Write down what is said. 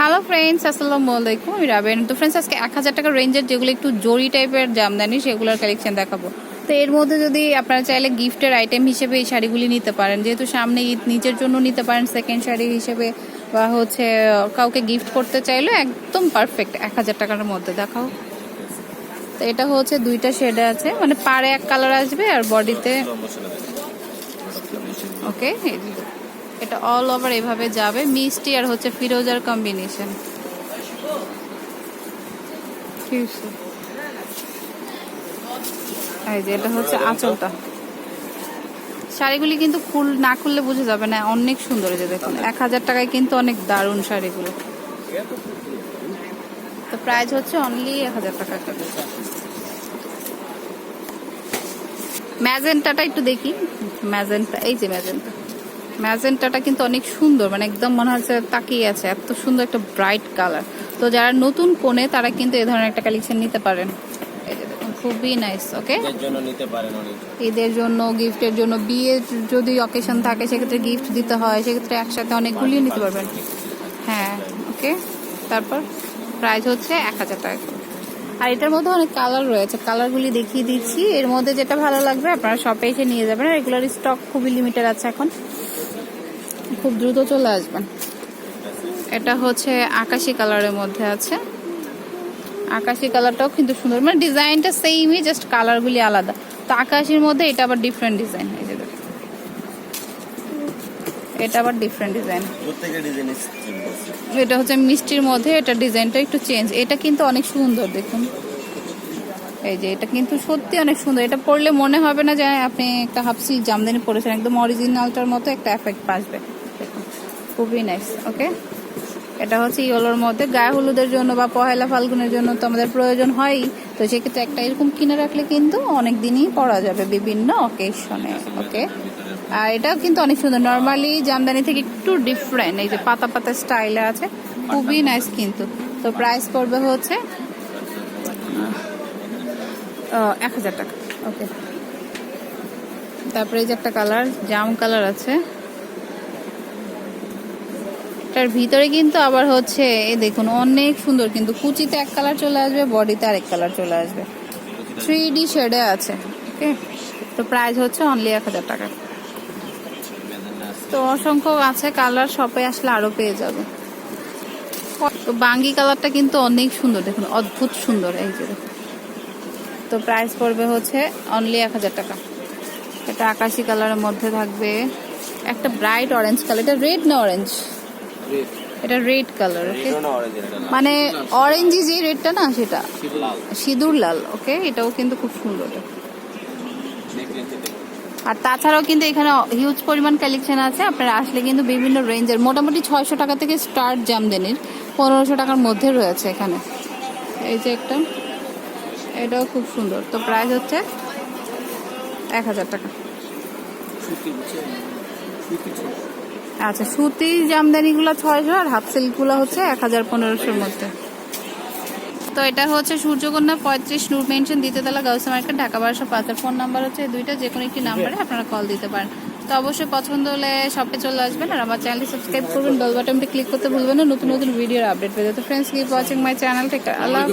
Hello friends আসসালামু আলাইকুম আমি রাবেন তো ফ্রেন্ডস আজকে এক হাজার টাকার রেঞ্জের যেগুলো একটু জরি টাইপের জামদানি সেগুলোর কালেকশন দেখাবো। তো এর মধ্যে যদি আপনারা চাইলে গিফটের আইটেম হিসেবে এই শাড়িগুলি নিতে পারেন। যেহেতু সামনে ঈদ নিজের জন্য নিতে পারেন সেকেন্ড শাড়ি হিসেবে বা হচ্ছে কাউকে গিফট করতে চাইলে একদম পারফেক্ট এক হাজার টাকার মধ্যে। দেখাও। তো এটা হচ্ছে দুইটা শেডে আছে। মানে পাড়ে এক কালার আসবে আর বডিতে ওকে এটা অল ওভার এভাবে যাবে। মিষ্টি আর হচ্ছে ফিরোজার কম্বিনেশন এই যে এটা হচ্ছে আঁচলটা। শাড়িগুলি কিন্তু ফুল না খুললে বোঝা যাবে না, অনেক সুন্দর যে দেখুন। এক হাজার টাকায় কিন্তু অনেক দারুণ শাড়িগুলো। তো প্রাইস হচ্ছে অনলি এক হাজার টাকা। ম্যাজেন্টাটা একটু দেখি। ম্যাজেন্টা, এই যে ম্যাজেন্টা। ম্যাজেন্টাটা কিন্তু অনেক সুন্দর মানে একদম মনে হচ্ছে তাকিয়ে আছে এত সুন্দর একটা ব্রাইট কালার তো যারা নতুন কোণে তারা কিন্তু এই ধরনের একটা কালেকশন নিতে পারেন। খুবই নাইস ওকে ঈদের জন্য গিফটের জন্য বিয়ে যদি অকেশন থাকে সেক্ষেত্রে গিফট দিতে হয় সেক্ষেত্রে একসাথে অনেকগুলি নিতে পারবেন। হ্যাঁ ওকে তারপর প্রাইস হচ্ছে এক হাজার টাকা আর এটার মধ্যে অনেক কালার রয়েছে কালারগুলি দেখিয়ে দিচ্ছি। এর মধ্যে যেটা ভালো লাগবে আপনারা শপে এসে নিয়ে যাবেন। রেগুলার স্টক খুবই লিমিটেড আছে এখন। খুব দ্রুত চলে আসবেন। এটা হচ্ছে আকাশি কালারের মধ্যে আছে। আকাশি কালারটাও কিন্তু সুন্দর। মানে ডিজাইনটা সেমই জাস্ট কালারগুলি আলাদা। তো আকাশির মধ্যে এটা আবার ডিফারেন্ট ডিজাইন এই যে এটা আবার ডিফারেন্ট ডিজাইন এটা হচ্ছে মিষ্টির মধ্যে এটা ডিজাইনটা একটু চেঞ্জ এটা কিন্তু অনেক সুন্দর দেখুন। এই যে, এটা কিন্তু সত্যি অনেক সুন্দর। এটা পরলে মনে হবে না যে আপনি একটা হাফ সিল্ক জামদানি পরেছেন, একদম অরিজিনালটার মতো একটা এফেক্ট আসবে খুবই নাইস ওকে এটা হচ্ছে ইয়েলোর মধ্যে। গায়ে হলুদের জন্য বা পহেলা ফাল্গুনের জন্য তো আমাদের প্রয়োজন হয়ই। তো সেক্ষেত্রে একটা এরকম কিনে রাখলে কিন্তু অনেক দিনই পরা যাবে বিভিন্ন অকেশনে ওকে আর এটাও কিন্তু অনেক সুন্দর। নর্মালি জামদানি থেকে একটু ডিফারেন্ট এই যে পাতা পাতা স্টাইলে আছে। খুবই নাইস কিন্তু। তো প্রাইস পড়বে হচ্ছে এক হাজার টাকা। ওকে তারপরে এই যে একটা কালার জাম কালার আছে। এটার ভিতরে কিন্তু আবার হচ্ছে, এই দেখুন, অনেক সুন্দর কিন্তু কুচিতে এক কালার চলে আসবে, বডিতে আরেক কালার চলে আসবে। থ্রি ডি শেডে আছে ওকে তো প্রাইস হচ্ছে অনলি এক হাজার টাকা। তো অসংখ্য আছে কালার শপে আসলে আরও পেয়ে যাবে। তো বাঙ্গি কালারটা কিন্তু অনেক সুন্দর, দেখুন, অদ্ভুত সুন্দর, এই যে দেখুন। তো প্রাইস পড়বে হচ্ছে অনলি এক হাজার টাকা। এটা আকাশি কালারের মধ্যে থাকবে। একটা ব্রাইট অরেঞ্জ কালার এটা রেড না অরেঞ্জ এটা রেড কালার ওকে মানে অরেঞ্জি যে রেডটা না সেটা? সিঁদুর লাল। ওকে এটাও কিন্তু খুব সুন্দর। আর তাছাড়াও কিন্তু এখানে হিউজ পরিমাণ কালেকশন আছে। আপনারা আসলে কিন্তু বিভিন্ন রেঞ্জের মোটামুটি ছয়শো টাকা থেকে স্টার্ট জামদানির পনেরোশো টাকার মধ্যে রয়েছে এখানে। এই যে একটা। এটাও খুব সুন্দর। তো প্রাইস হচ্ছে এক হাজার টাকা। আচ্ছা সুতি জামদানিগুলো ছয়শো আর হাফ সিল্কগুলো হচ্ছে এক হাজার পনেরোশোর মধ্যে। তো এটা হচ্ছে সূর্যকন্যা পঁয়ত্রিশ নূর মেনশন দিতে তালা গাউসা মার্কেট ঢাকা বারোশো পাঁচ। আর ফোন নাম্বার হচ্ছে দুইটা যে কোনো একটি নাম্বারে আপনারা কল দিতে পারেন। তো অবশ্যই পছন্দ হলে শপে চলে আসবেন আর আমার চ্যানেলটি সাবস্ক্রাইব করবেন বেল বাটনটি ক্লিক করতে ভুলবেন না নতুন নতুন ভিডিওর আপডেট পেয়ে তো friends keep watching my channel থেকে আল্লাহ।